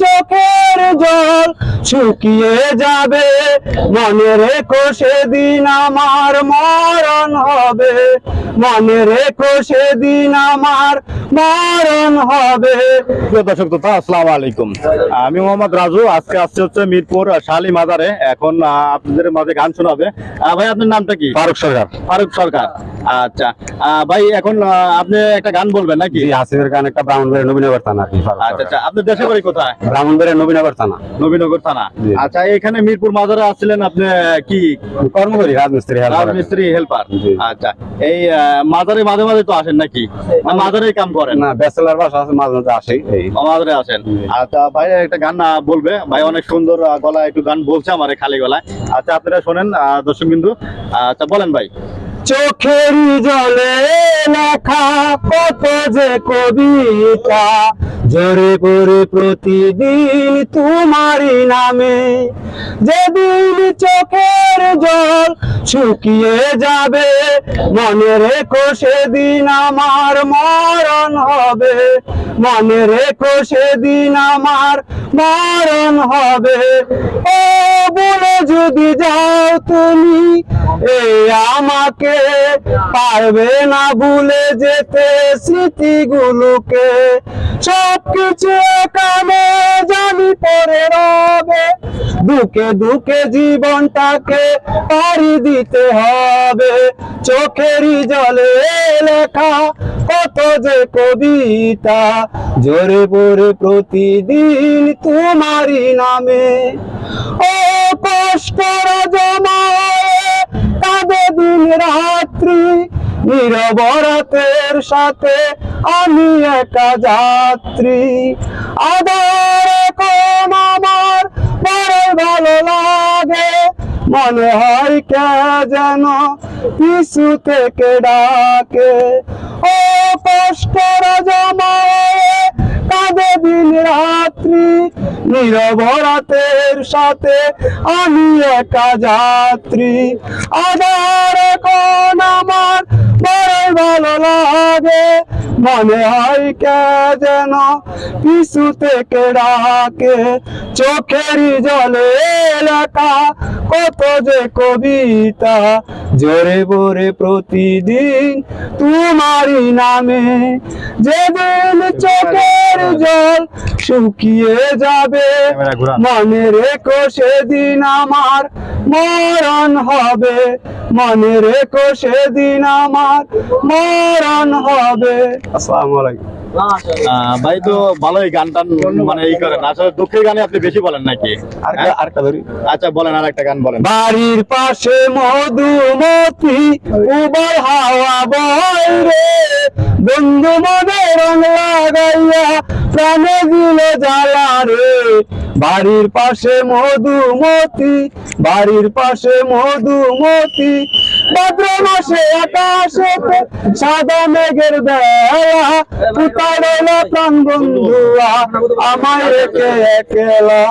চোখের জল শুকিয়ে যাবে। মনে রেখো সেদিন আমার মরণ হবে। মনে রেখো সেদিন আমার মরণ হবে। দর্শক শ্রোতা আসসালামু আলাইকুম। আমি মোহাম্মদ রাজু আজকে আসছে হচ্ছে মিরপুর শালি মাজারে। এখন আপনাদের মাঝে গান শোনাবে। ভাই আপনার নামটা কি? ফারুক সরকার। ফারুক সরকার। আচ্ছা। ভাই এখন আপনি একটা গান বলবেন নাকি? আসিফের গান একটা ব্রাহ্মণবাড়ির নবীনগর থানা আচ্ছা। আচ্ছা। আপনার দেশে বাড়ি কোথায়? ব্রাহ্মণবাড়ির নবীনগর থানা। নবীনগর থানা। আচ্ছা এখানে মিরপুর মাজারে আসছিলেন আপনি কি? কর্ম করি রাজমিস্ত্রি রাজমিস্ত্রি হেল্পার। আচ্ছা এই মাজারে মাঝে মাঝে তো আসেন নাকি? না মাজারে কাম করেন? না ব্যাচেলার বাসা আছে মাঝে মাঝে আসি আছেন জি। আচ্ছা ভাই একটা গান বলবে? ভাই অনেক সুন্দর গলায় একটু গান বলছে আমার খালি গলায়। আচ্ছা আপনারা শোনেন আহ, দর্শক বিন্দু। আচ্ছা বলেন ভাই। চোখের জলে লেখা কত যে কবিতা। জোরে পড়ে প্রতিদিন তোমারই নামে, যেদিন চোখের জল শুকিয়ে যাবে, মনে রেখো সেদিন আমার মরণ হবে। মনে রেখো সেদিন আমার মরণ হবে। ও বলে যদি যাও তুমি, এ আমাকে পারবে না ভুলে যেতে স্মৃতিগুলোকে। সবকিছু কামে জানি পরে রবে। দুকে দুকে জীবনটাকে পাড়ি দিতে হবে। চোখেরই জলে লেখা কত যে কবিতা। জোরে পড়ে প্রতিদিন তোমারই নামে। ও কষ্ট জমায় কাঁদে দিন রাত্রি নিরবরাতের সাথে আমি একা যাত্রী। আদরে কোন আমার বড় ভালো লাগে। মনে হয় কে যেন পিছু থেকে ডাকে। ও কষ্ট রাত্রি নিরবরাতের সাথে আমি একা যাত্রী। আধার কোন আমার বড় ভালো লাগে। মনে হয় কে যেন পিছু থেকে ডাকে। চোখেরই জলে লেখা কত যে কবিতা। জোরে বোরে প্রতিদিন তোমারই নামে। যেদিন চোখের জল শুকিয়ে যাবে। মনে রেখো সেদিন আমার মরণ হবে। মনে রেখো সেদিন আমার মরণ হবে। আসসালামু আলাইকুম। ভাই তো ভালোই গান টান মানে এই করেন। আসলে দুঃখের গানে আপনি বেশি বলেন নাকি? হ্যাঁ? আরেকটা ধরি। আচ্ছা বলেন আর একটা গান বলেন। বাড়ির পাশে মধুমতি উবল হাওয়া বয় রে। বন্ধু মনে রং লাগাইয়া প্রাণে দিল জ্বালা রে। বাড়ির পাশে মধুমতি, বাড়ির পাশে মধুমতি। ভাদ্র মাসে আকাশে সাদা মেঘের বেলা পুতারেলা প্রাণ বন্ধুয়া, আমায় রেখে একলা।